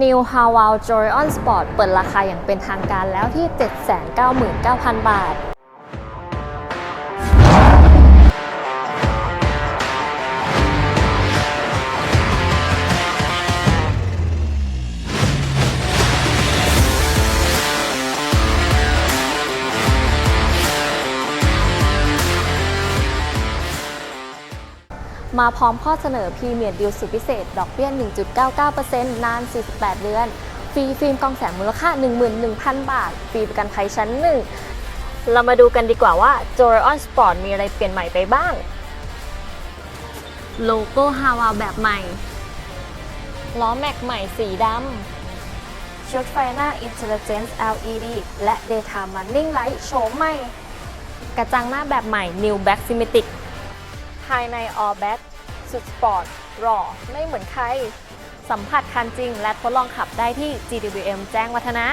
New h a w a l Joy on Sport เปิดราคาอย่างเป็นทางการแล้วที่ 799,000 บาท มาพร้อมข้อเสนอพรีเมียร์ดิวสุดพิเศษ ดอกเบี้ย 1.99%นาน 48 เดือน ฟรีฟิล์มกล้องแสงมูลค่า 11,000 บาท ฟรีประกันภัยชั้นหนึ่งเรามาดูกันดีกว่าว่า j o y on Sport มีอะไรเปลี่ยนใหม่ไปบ้าง โลโก้ฮาวาแบบใหม่ ล้อแม็กใหม่สีดำ ชุดไฟหน้า Intelligence LED และ Daytime Running Light โฉมใหม่ กระจังหน้าแบบใหม่ New Black Symmetric ภายใน All Black สุดสปอร์ตหล่อไม่เหมือนใคร สัมผัสคันจริงและทดลองขับได้ที่ GWM แจ้งวัฒนะ